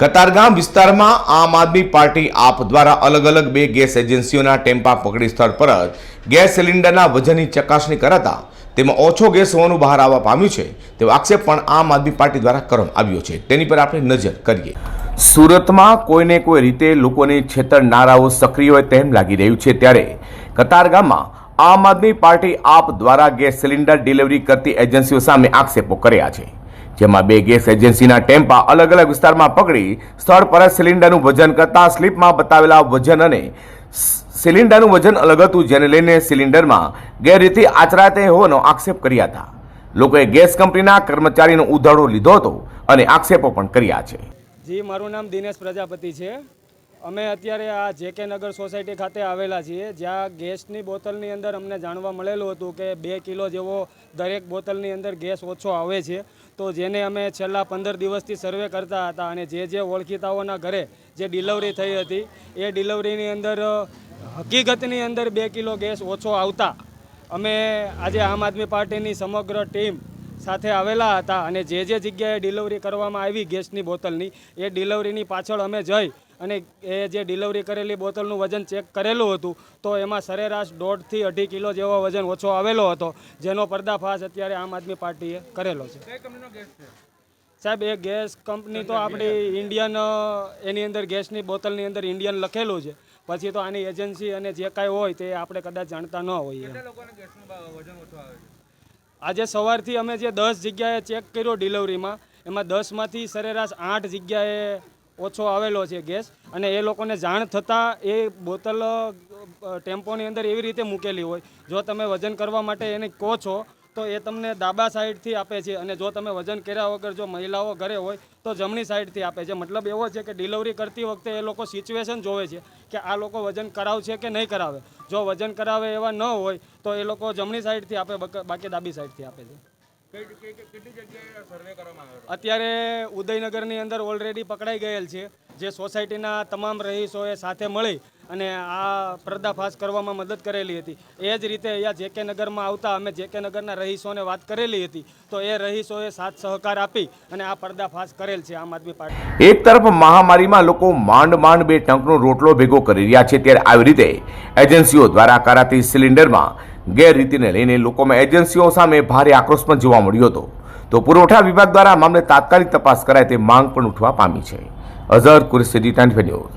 કતારગામ વિસ્તારમાં આમ આદમી પાર્ટી આપ દ્વારા અલગ અલગ બે ગેસ એજન્સીઓના ટેમ્પા પકડી સ્થળ પર જ ગેસ સિલિન્ડરના વજનની ચકાસણી કરાતા તેમાં ઓછો ગેસ હોવાનું બહાર આવવા પામ્યું છે. તેવો આક્ષેપ પણ આમ આદમી પાર્ટી દ્વારા કરવામાં આવ્યો છે. તેની પર આપણે નજર કરીએ. સુરતમાં કોઈને કોઈ રીતે લોકોની છેતરનારાઓ સક્રિય હોય તેમ લાગી રહ્યું છે ત્યારે કતારગામમાં આમ આદમી પાર્ટી આપ દ્વારા ગેસ સિલિન્ડર ડિલિવરી કરતી એજન્સીઓ સામે આક્ષેપો કર્યા છે. જેમાં બે ગેસ એજન્સીના ટેમ્પા અલગ અલગ વિસ્તારમાં પકડી સ્થળ પર જ સિલિન્ડરનું વજન કરતા સ્લીપમાં બતાવેલા વજન અને સિલિન્ડરનું વજન અલગ હતું, જેને લઈને સિલિન્ડરમાં ગેરરીતિ આચરાતે હોવાનો આક્ષેપ કર્યા હતા. લોકોએ ગેસ કંપનીના કર્મચારીનો ઉધાડો લીધો હતો અને આક્ષેપો પણ કર્યા છે. જી, મારું નામ દિનેશ પ્રજાપતિ છે. અમે અત્યારે આ જેકે નગર સોસાયટી ખાતે આવેલા છીએ, જ્યાં ગેસની બોટલની અંદર અમને જાણવા મળેલું હતું કે બે કિલો જેવો દરેક બોટલની અંદર ગેસ ઓછો આવે છે. તો જેને અમે છેલ્લા પંદર દિવસથી સર્વે કરતા હતા અને જે જે ઓળખીતાઓના ઘરે જે ડિલિવરી થઈ હતી, એ ડિલિવરીની અંદર, હકીકતની અંદર બે કિલો ગેસ ઓછો આવતા. અમે આજે આમ આદમી પાર્ટીની સમગ્ર ટીમ સાથે આવેલા હતા અને જે જે જગ્યાએ ડિલિવરી કરવામાં આવી ગેસની બોટલની, એ ડિલિવરીની પાછળ અમે જઈ અને એ જે ડિલિવરી કરેલી બોટલનું વજન ચેક કરેલું હતું તો એમાં સરેરાશ દોઢથી અઢી કિલો જેવો વજન ઓછો આવેલો હતો જેનો પર્દાફાશ અત્યારે આમ આદમી પાર્ટીએ કરેલો છે. સાહેબ એ ગેસ કંપની તો આપણી ઇન્ડિયન એની અંદર ગેસની બોટલની અંદર ઇન્ડિયન લખેલું છે. પછી તો આની એજન્સી અને જે કાંઈ હોય તે આપણે કદાચ જાણતા ન હોઈએ. આજે સવારથી અમે જે દસ જગ્યાએ ચેક કર્યો ડિલિવરીમાં એમાં દસમાંથી સરેરાશ આઠ જગ્યાએ ઓછો આવેલો છે ગેસ અને એ લોકોને જાણ થતાં એ બોટલ ટેમ્પોની અંદર એવી રીતે મૂકેલી હોય. જો તમે વજન કરવા માટે એને કહો છો, તો એ તમને ડાબા સાઈડથી આપે છે અને જો તમે વજન કર્યા વગર જો મહિલાઓ ઘરે હોય, તો જમણી સાઈડથી આપે છે. મતલબ એવો છે કે ડિલિવરી કરતી વખતે એ લોકો સિચ્યુએશન જોવે છે કે આ લોકો વજન કરાવશે કે નહીં કરાવે. જો વજન કરાવે એવા ન હોય, તો એ લોકો જમણી સાઈડથી આપે બાકી ડાબી સાઈડથી આપે છે. અત્યારે ઉદયનગરની અંદર ઓલરેડી પકડાઈ ગયેલ છે. જે સોસાયટીના તમામ રહીશોએ સાથે મળી અને આ પર્દાફાશ કરવામાં મદદ કરેલી હતી. એ જ રીતે અહીંયા જેકે નગરમાં આવતા અમે જેકે નગરના રહીશોને વાત કરેલી હતી. તો એ રહીશોએ સાથ સહકાર આપી અને આ પર્દાફાશ કરેલ છે આમ આદમી પાર્ટી. એક તરફ મહામારીમાં લોકો માંડ માંડ બે ટંકનો રોટલો ભેગો કરી રહ્યા છે. ત્યારે આવી રીતે એજન્સીઓ દ્વારા કરાતી સિલિન્ડરમાં ગેરરીતિને લઈને લોકોમાં એજન્સીઓ સામે ભારે આક્રોશ પણ જોવા મળ્યો હતો. તો પુરવઠા વિભાગ દ્વારા મામલે તાત્કાલિક તપાસ કરાય તે માંગ પણ ઉઠવા પામી છે. અઝહર કુરેશી ન્યૂઝ.